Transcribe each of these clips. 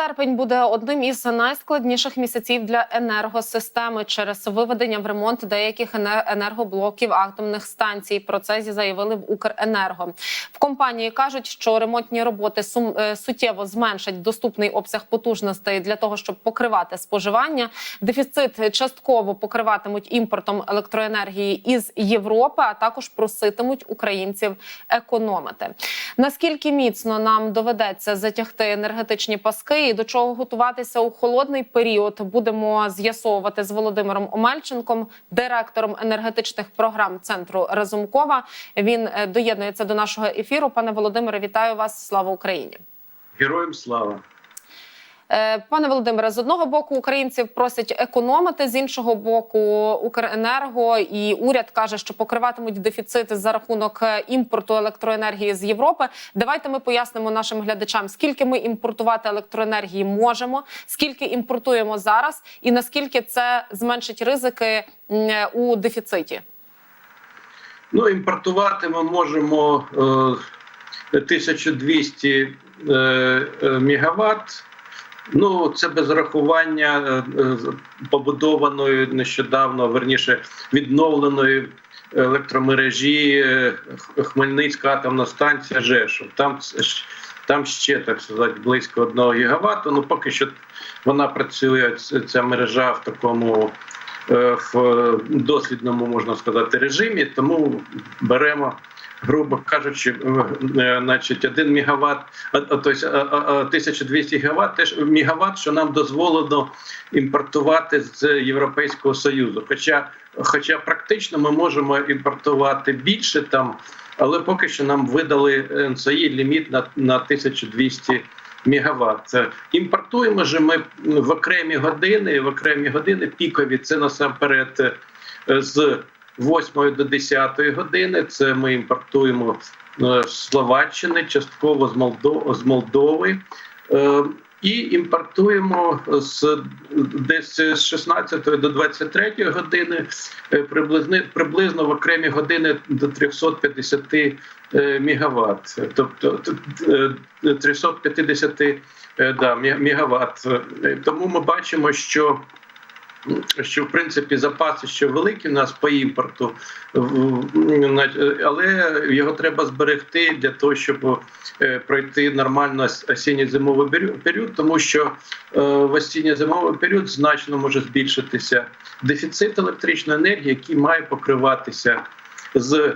Серпень буде одним із найскладніших місяців для енергосистеми через виведення в ремонт деяких енергоблоків атомних станцій. Про це заявили в Укренерго. В компанії кажуть, що ремонтні роботи сум- е, суттєво зменшать доступний обсяг потужностей для того, щоб покривати споживання. Дефіцит частково покриватимуть імпортом електроенергії із Європи, а також проситимуть українців економити. Наскільки міцно нам доведеться затягти енергетичні паски і до чого готуватися у холодний період, будемо з'ясовувати з Володимиром Омельченком, директором енергетичних програм центру Разумкова. Він е, доєднується до нашого ефіру. Пане Володимире, вітаю вас! Слава Україні! Героям слава. Е, Пане Володимире, з одного боку українців просять економити, з іншого боку, Укренерго і уряд каже, що покриватимуть дефіцити за рахунок е, імпорту електроенергії з Європи. Давайте ми пояснимо нашим глядачам, скільки ми імпортувати електроенергії можемо, скільки імпортуємо зараз, і наскільки це зменшить ризики у дефіциті. Ну, імпортувати ми можемо е, 1200 е, е, мегаватт. Ну, це без рахування е, е, побудованої нещодавно, верніше відновленої електромережі е, Хмельницька атомна станція Жешов. Там, там ще так сказати близько 1 гігавату. Ну поки що вона працює ця мережа в такому в дослідному можна сказати режимі, тому беремо. Грубо кажучи, е, е, значить, 1 мегаватт, а, а, тобто а, а, а, 1200 гігаватт, теж мегаватт, що нам дозволено імпортувати з Європейського Союзу. Хоча, хоча практично ми можемо імпортувати більше там, але поки що нам видали НСІ ліміт на, на 1200 мегаватт. Імпортуємо же ми в окремі години, в окремі години пікові. Це насамперед е, з 8 до 10 години. Це ми імпортуємо е, з Словаччини, частково з Молдови, з Молдови. Е, І імпортуємо з десь з 16 до 23 години, е, приблизно, приблизно в окремі години до 350 е, мегаватт. Тобто т- е, 350 е, да, ме- мегаватт. Тому ми бачимо, що що в принципі запаси ще великі в нас по імпорту, але його треба зберегти для того, щоб е, пройти нормально осінньо-зимовий період- тому що е, в осінньо-зимовий період значно може збільшитися дефіцит електричної енергії, який має покриватися з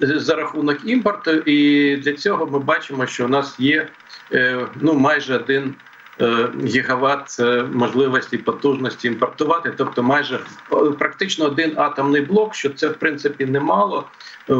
за рахунок імпорту, і для цього ми бачимо, що у нас є е, ну майже один е, гігаватт е, можливості потужності імпортувати, тобто майже е, практично один атомний блок, що це в принципі немало. Е,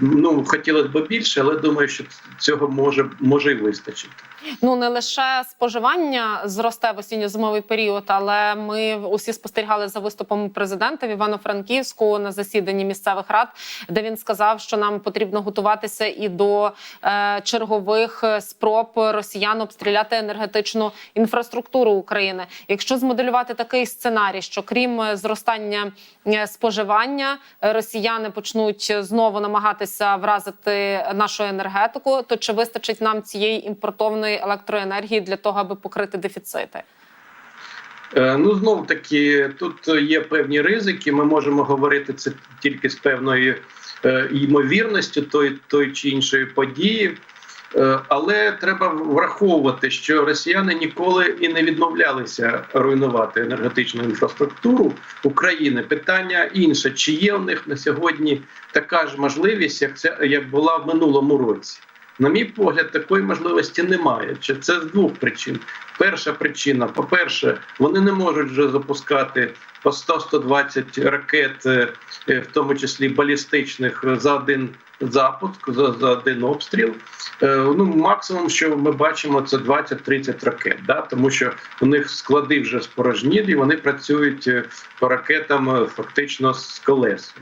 Ну хотілося б більше, але думаю, що цього може може і вистачити. Ну не лише споживання зросте в осінньо-зимовий період, але ми усі спостерігали за виступом президента в Івано-Франківську на засіданні місцевих рад, де він сказав, що нам потрібно готуватися і до е, чергових спроб росіян обстріляти енергетичну інфраструктуру України. Якщо змоделювати такий сценарій, що крім е, зростання е, споживання, е, росіяни почнуть знову намагатися вразити нашу енергетику, то чи вистачить нам цієї імпортованої електроенергії для того, аби покрити дефіцити? Ну знов таки тут є певні ризики. Ми можемо говорити це тільки з певною ймовірністю той, той чи іншої події. Е, Але треба враховувати, що росіяни ніколи і не відмовлялися руйнувати енергетичну інфраструктуру України. Питання інше: чи є у них на сьогодні така ж можливість, як це як була в минулому році? На мій погляд, такої можливості немає. Чи це з двох причин? Перша причина: по-перше, вони не можуть вже запускати по 100-120 ракет, е, в тому числі балістичних, за один запуск, за, за один обстріл. Е, Ну, максимум, що ми бачимо, це 20-30 ракет, да? тому що у них склади вже спорожнілі, вони працюють е, по ракетам е, фактично з колес.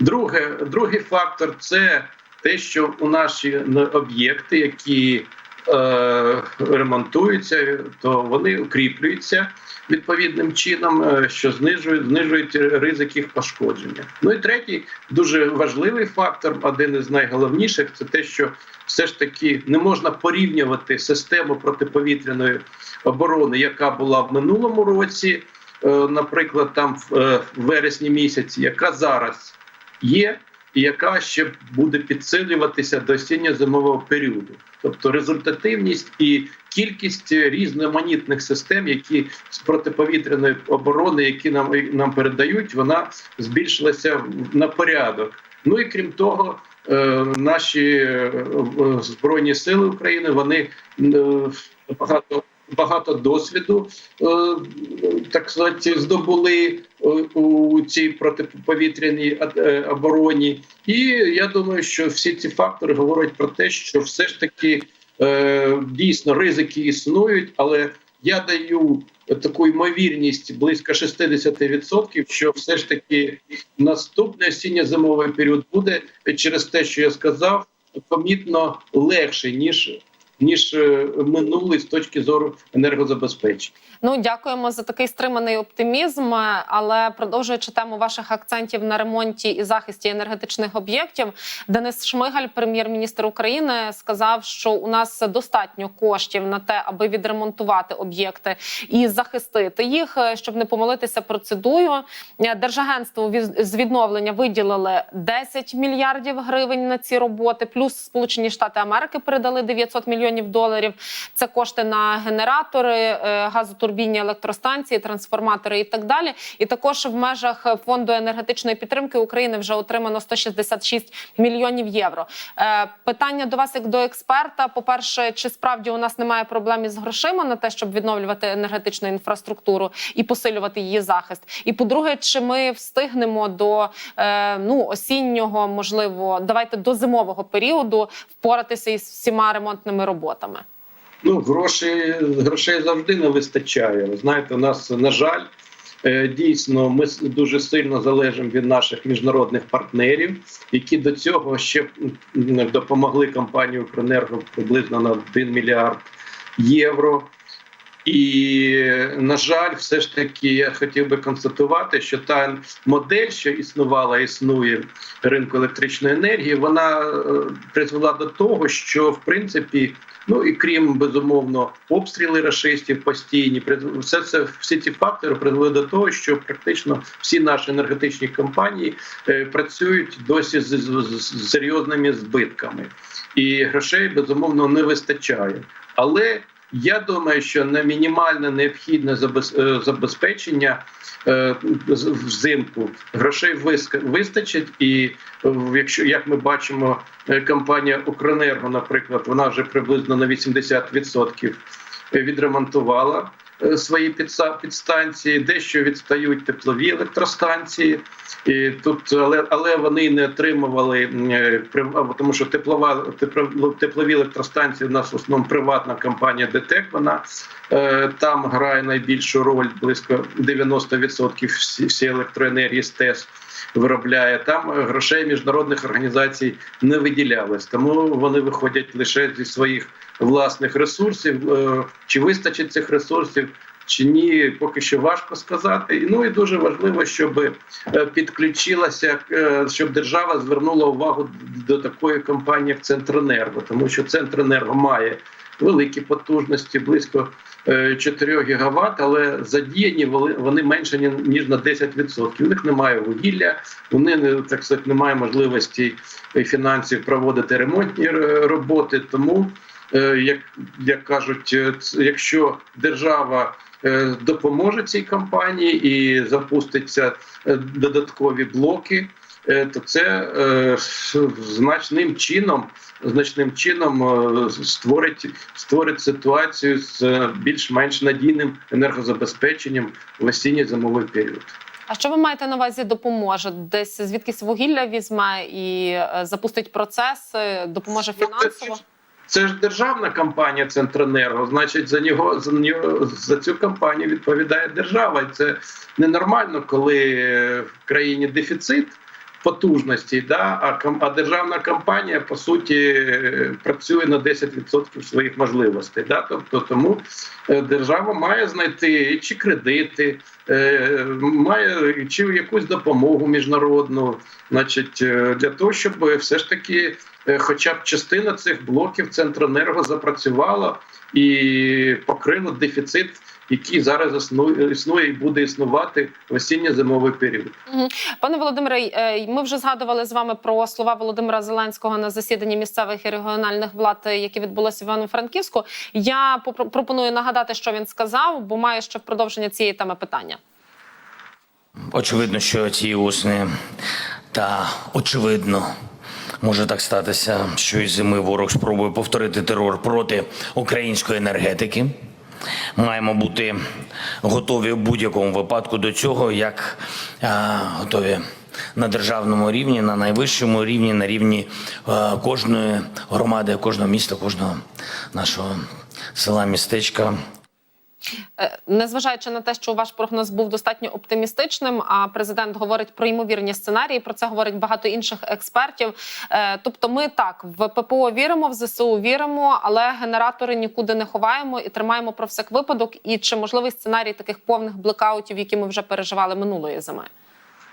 Друге, другий фактор це те, що у наші об'єкти, які ремонтуються, то вони укріплюються відповідним чином, е, що знижують, знижують ризик їх пошкодження. Ну і третій дуже важливий фактор, один із найголовніших, це те, що все ж таки не можна порівнювати систему протиповітряної оборони, яка була в минулому році, е, наприклад, там е, в вересні місяці, яка зараз є, яка ще буде підсилюватися до осінньо-зимового періоду. Тобто результативність і кількість різноманітних систем, які з протиповітряної оборони, які нам нам передають, вона збільшилася на порядок. Ну і крім того, е, наші е, збройні сили України вони е, багато. Багато досвіду, е, так сказати, здобули е, у цій протиповітряній е, обороні, і я думаю, що всі ці фактори говорять про те, що все ж таки дійсно ризики існують, але я даю таку ймовірність близько 60%, що все ж таки наступний осінньо-зимовий період буде через те, що я сказав, помітно легший ніж. Ніж е, минулий з точки зору енергозабезпечення. Ну дякуємо за такий стриманий оптимізм. Але продовжуючи тему ваших акцентів на ремонті і захисті енергетичних об'єктів, Денис Шмигаль, прем'єр-міністр України, сказав, що у нас достатньо коштів на те, аби відремонтувати об'єкти і захистити їх, щоб не помилитися процедурою. Держагентство з відновлення виділили 10 мільярдів гривень на ці роботи. Плюс Сполучені Штати Америки передали 900 мільйонів доларів. Це кошти на генератори, е, газотурбінні електростанції, трансформатори і так далі. І також в межах фонду енергетичної підтримки України вже отримано 166 мільйонів євро. Е, Питання до вас як до експерта. По перше, чи справді у нас немає проблем із грошима на те, щоб відновлювати енергетичну інфраструктуру і посилювати її захист? І по-друге, чи ми встигнемо до е, ну осіннього, можливо, давайте до зимового періоду впоратися із всіма ремонтними роботами? Ну, грошей, грошей завжди не вистачає. Ви знаєте, у нас, на жаль, е, дійсно, ми дуже сильно залежимо від наших міжнародних партнерів, які до цього ще допомогли компанії «Укренерго» приблизно на 1 мільярд євро. І, на жаль, все ж таки я хотів би констатувати, що та модель, що існувала, існує ринку електричної енергії, вона е, призвела до того, що в принципі, ну і крім безумовно обстріли рашистів постійні, все це всі ці фактори призвели до того, що практично всі наші енергетичні компанії е, працюють досі з, з, з серйозними збитками, і грошей безумовно не вистачає. Але я думаю, що на мінімальне необхідне е, забезпечення е, взимку. Грошей вис- вистачить, і е, якщо як ми бачимо, компанія Укренерго, наприклад, вона вже приблизно на 80% відремонтувала свої підстанції, дещо відстають теплові електростанції. І тут, але, але вони не отримували е, тому, що теплова теплові електростанції у нас в основному приватна компанія ДТЕК. Вона е, там грає найбільшу роль, близько 90% всі, всі електроенергії з ТЕС виробляє. Там е, грошей міжнародних організацій не виділялось, тому вони виходять лише зі своїх власних ресурсів. Е, Чи вистачить цих ресурсів? Чи ні, поки що важко сказати. Ну і дуже важливо, щоб е, підключилася, е, щоб держава звернула увагу до такої компанії, як Центренерго, тому що Центренерго має великі потужності, близько е, 4 гігават, але задіяні вони- менше ніж на 10%. У них немає вугілля, вони не так сказати, немає можливості фінансів проводити ремонтні роботи. Тому як, як кажуть, е, якщо держава е, допоможе цій компанії і запуститься е, додаткові блоки, е, то це е, значним чином, значним чином е, створить створить ситуацію з е, більш-менш надійним енергозабезпеченням в осінньо-зимовий період. А що ви маєте на увазі допоможе? Десь звідкись вугілля візьме і е, запустить процес, е, допоможе фінансово? Це ж державна компанія Центренерго. Значить, за нього за нього за цю компанію відповідає держава. І це ненормально, коли в країні дефіцит. Потужностей. Да? А, а державна компанія по суті працює на 10% своїх можливостей. Да? Тобто тому е, держава має знайти чи кредити, е, має чи якусь допомогу міжнародну, значить, е, для того, щоб все ж таки, хоча б частина цих блоків Центренерго запрацювала і покрила дефіцит, який зараз існує, існує і буде існувати в осінньо-зимовий період. Пане Володимире, е, ми вже згадували з вами про слова Володимира Зеленського на засіданні місцевих і регіональних влад, які відбулося в Івано-Франківську. Я пропоную нагадати, що він сказав, бо маю ще в продовження цієї теми питання. Очевидно, що ці усни, та очевидно, може так статися, що і зими ворог спробує повторити терор проти української енергетики. Маємо бути готові в будь-якому випадку до цього, як готові на державному рівні, на найвищому рівні, на рівні кожної громади, кожного міста, кожного нашого села, містечка. Е, Незважаючи на те, що ваш прогноз був достатньо оптимістичним, а президент говорить про ймовірні сценарії. Про це говорить багато інших експертів. Е, Тобто, ми так в ППО віримо, в ЗСУ віримо, але генератори нікуди не ховаємо і тримаємо про всяк випадок. І чи можливий сценарій таких повних блекаутів, які ми вже переживали минулої зими?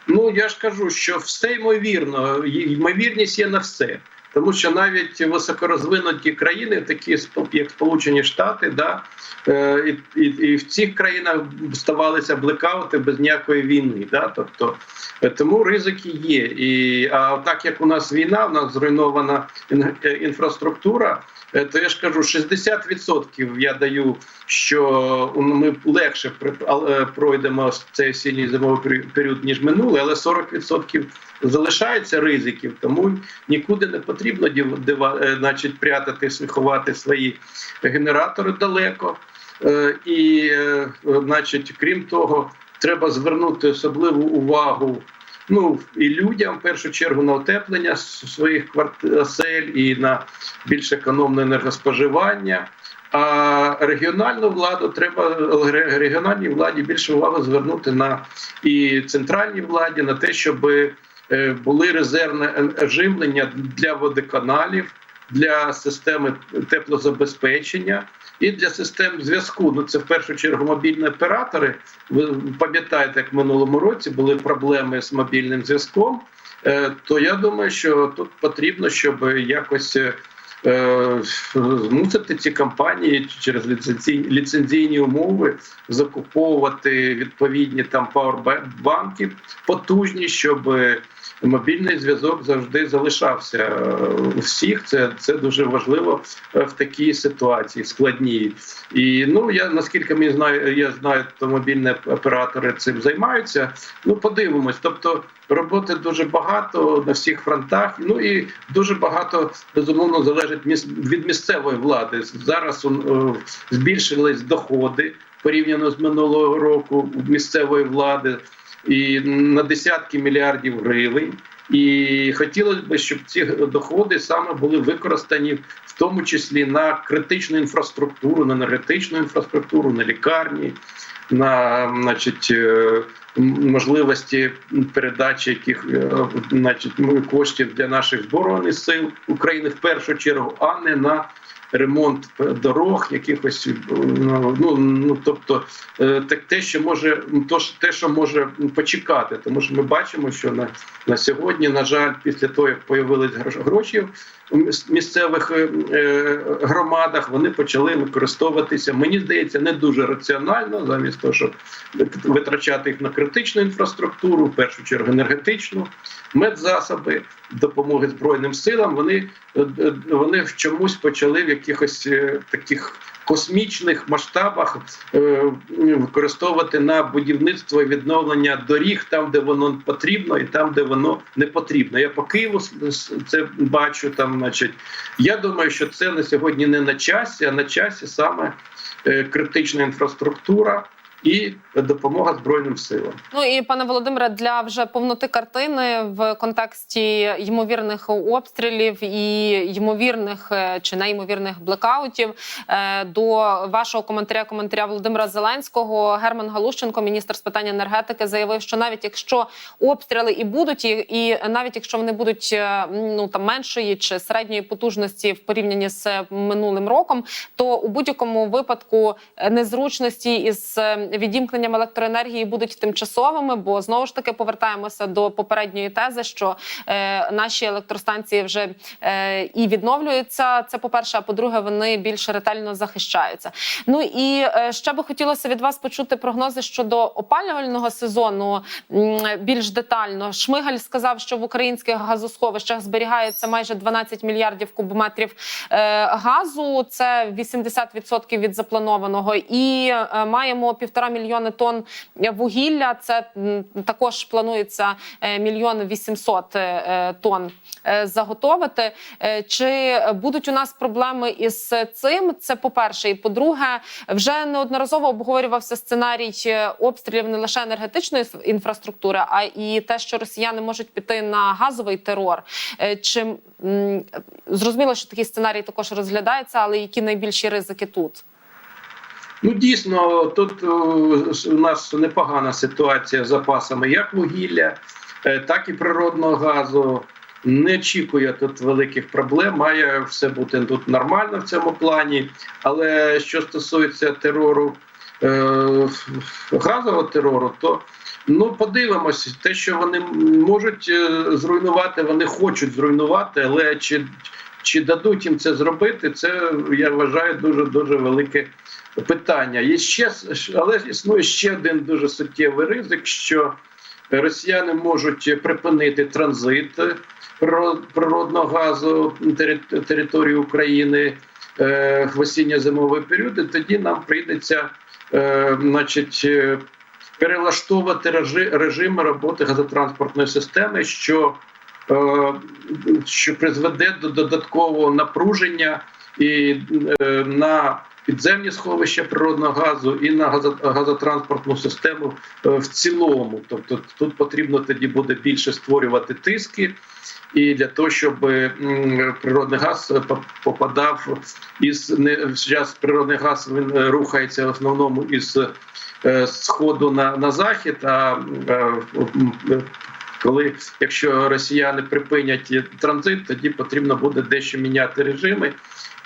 Ну я ж кажу, що все ймовірно, ймовірність є на все. Тому що навіть високорозвинуті країни, такі як Сполучені Штати, да, е, і, і, і в цих країнах ставалися блекаути без ніякої війни. Да, тобто, е, тому ризики є. І, а так як у нас війна, у нас зруйнована е, інфраструктура, то я ж кажу, 60% я даю, що ми легше пройдемо цей осінній зимовий період, ніж минулий, але 40% залишається ризиків, тому нікуди не потрібно дів- дива- е, значить, прятати, ховати свої генератори далеко. Е, І, е, значить, крім того, треба звернути особливу увагу. Ну і людям в першу чергу на утеплення своїх осель і на більш економне енергоспоживання. А регіональну владу треба регіональній владі більше уваги звернути на і центральній владі на те, щоб були резервне живлення для водоканалів, для системи теплозабезпечення і для систем зв'язку. Ну це в першу чергу мобільні оператори. Ви пам'ятаєте, як в минулому році були проблеми з мобільним зв'язком. Е, То я думаю, що тут потрібно, щоб якось. е, е, Змусити ці компанії через ліцензійні, ліцензійні умови закуповувати відповідні там пауербанки потужні, щоб е, мобільний зв'язок завжди залишався е, у всіх. Це, це дуже важливо е, в такій ситуації складній. І ну я наскільки мені знаю, я знаю, то мобільні оператори цим займаються. Ну подивимось. Тобто роботи дуже багато на всіх фронтах. Ну і дуже багато безумовно залежить від місцевої влади. Зараз е, збільшились доходи порівняно з минулого року місцевої влади і на десятки мільярдів гривень. І хотілося б, щоб ці доходи саме були використані в тому числі на критичну інфраструктуру, на енергетичну інфраструктуру, на лікарні, на значить, е, можливості передачі яких е, значить, коштів для наших збройних сил України в першу чергу, а не на ремонт дорог, якихось е, ну, ну, ну тобто е, так те, що може то те, що може почекати, тому що ми бачимо, що на, на сьогодні, на жаль, після того як появились гроші в місцевих е, громадах, вони почали використовуватися. Мені здається, не дуже раціонально, замість того, щоб витрачати їх на критичну інфраструктуру, в першу чергу енергетичну, медзасоби, допомоги збройним силам. Вони вони в чомусь почали в якихось е, таких космічних масштабах е, використовувати на будівництво і відновлення доріг там, де воно потрібно, і там, де воно не потрібно. Я по Києву це бачу. Там, значить, я думаю, що це на сьогодні не на часі, а на часі саме е, критична інфраструктура. І допомога збройним силам. Ну і пане Володимире, для вже повноти картини в контексті ймовірних обстрілів і ймовірних е, чи неймовірних блекаутів е, до вашого коментаря коментаря Володимира Зеленського Герман Галущенко, міністр з питань енергетики, заявив, що навіть якщо обстріли і будуть, і, навіть якщо вони будуть е, ну там меншої чи середньої потужності в порівнянні з минулим роком, то у будь-якому випадку незручності із відімкненням електроенергії будуть тимчасовими, бо знову ж таки повертаємося до попередньої тези, що е, наші електростанції вже е, і відновлюються. Це по перше, а по-друге, вони більш ретельно захищаються. Ну і е, ще би хотілося від вас почути прогнози щодо опалювального сезону більш детально. Шмигаль сказав, що в українських газосховищах зберігається майже 12 мільярдів кубометрів е, газу. Це 80% від запланованого, і е, маємо півтора мільйони тонн вугілля. Це також планується е, мільйон вісімсот е, тонн е, заготовити. Е, Чи будуть у нас проблеми із цим? Це по перше, і по-друге, вже неодноразово обговорювався сценарій обстрілів не лише енергетичної інфраструктури, а і те, що росіяни можуть піти на газовий терор. Чи зрозуміло, що такий сценарій також розглядається, але які найбільші ризики тут? Ну дійсно, тут е, у нас непогана ситуація з запасами як вугілля, е, так і природного газу. Не очікує тут великих проблем. Має все бути тут нормально в цьому плані. Але що стосується терору е, газового терору, то ну подивимось, те, що вони можуть зруйнувати, вони хочуть зруйнувати, але чи, чи дадуть їм це зробити, це я вважаю дуже дуже велике питання. Є ще але існує ще один дуже суттєвий ризик, що росіяни можуть припинити транзит природного газу території України е, в осінньо-зимовий період. І тоді нам прийдеться, е, значить. е, Перелаштовувати режи- режими роботи газотранспортної системи, що, що призведе до додаткового напруження і на підземні сховища природного газу і на газо- газотранспортну систему е, в цілому. Тобто тут потрібно тоді буде більше створювати тиски, і для того, щоб природний газ е, попадав із зараз природний газ він е, рухається в основному із е, сходу на, на захід. А е, е, коли якщо росіяни припинять транзит, тоді потрібно буде дещо міняти режими,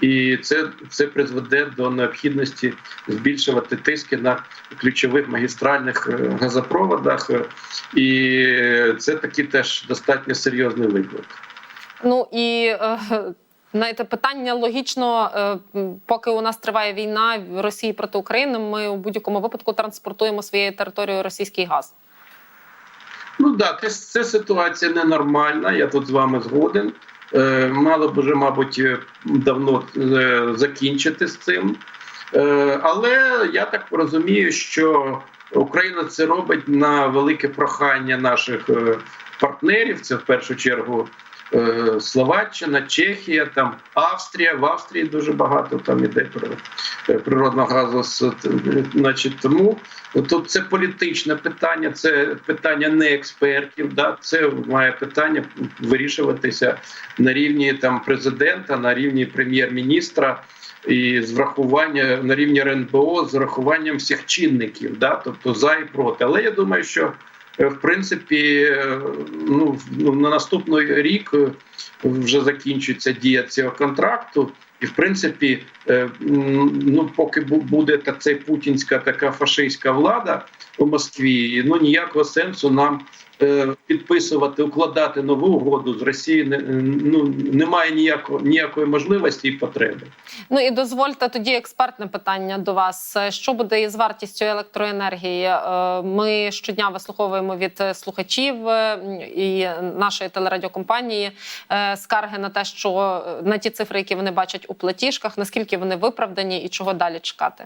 і це, це призведе до необхідності збільшувати тиски на ключових магістральних е, газопроводах, і це такий теж достатньо серйозний виклик. Ну і е, знаєте, питання логічно, е, поки у нас триває війна в Росії проти України, ми у будь-якому випадку транспортуємо своєю територією російський газ. Ну так, це, це ситуація ненормальна. Я тут з вами згоден. Е, мало б вже, мабуть, е, давно е, закінчити з цим. Е, але я так розумію, що Україна це робить на велике прохання наших е, партнерів. Це в першу чергу е, Словаччина, Чехія, там Австрія. В Австрії дуже багато там іде про природного газу. з- Значить, тому тут це політичне питання, це питання не експертів. Да, це має питання вирішуватися на рівні там президента, на рівні прем'єр-міністра. І з врахування на рівні РНБО з врахуванням всіх чинників, да, тобто за і проти. Але я думаю, що е, в принципі, е, ну ну, на наступний рік е, вже закінчується дія цього контракту, і в принципі, е, ну поки буде та цей путінська така фашистська влада у Москві, ну ніякого сенсу нам. Е, Підписувати, укладати нову угоду з Росією не- ну немає ніякого ніякої можливості і потреби. Ну і дозвольте тоді експертне питання до вас. Е, Що буде із вартістю електроенергії? Е, Ми щодня вислуховуємо від е, слухачів е, і нашої телерадіокомпанії е, скарги на те, що е, на ті цифри, які вони бачать у платіжках, наскільки вони виправдані і чого далі чекати?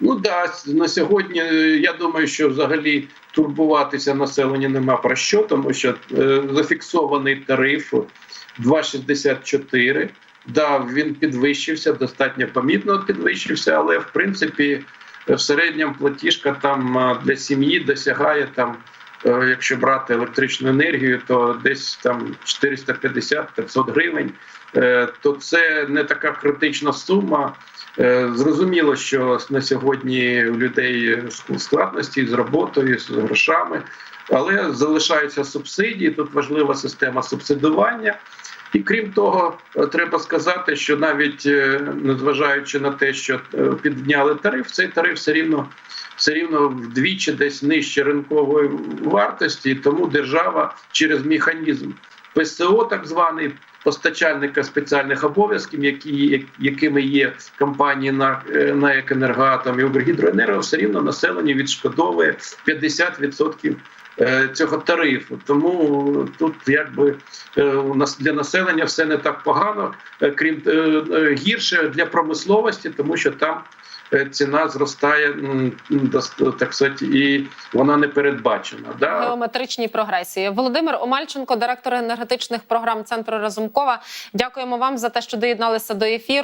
Ну да, на сьогодні е, я думаю, що взагалі турбуватися населення нема про що, тому що е, зафіксований тариф 2,64. Да, він підвищився, достатньо помітно підвищився, але в принципі в середньому платіжка там е, для сім'ї досягає там. е, Якщо брати електричну енергію, то десь там 450-500 гривень, Е, то це не така критична сума. Е, Зрозуміло, що на сьогодні у людей складності з роботою, з грошами, але залишаються субсидії. Тут важлива система субсидування. І крім того, треба сказати, що навіть е, незважаючи на те, що е, підняли тариф, цей тариф все рівно все рівно вдвічі десь нижче ринкової вартості, тому держава через механізм ПСО, так званий постачальника спеціальних обов'язків, які якими є компанії на е, на «Енергоатом» і «Укргідроенерго», все рівно населенню відшкодовує 50% е, цього тарифу. Тому тут якби е, у нас для населення все не так погано, крім гірше для промисловості, тому що там ціна зростає так сказати, і вона не передбачена. Да? геометричній прогресії. Володимир Омальченко, директор енергетичних програм Центру Разумкова. Дякуємо вам за те, що доєдналися до ефіру.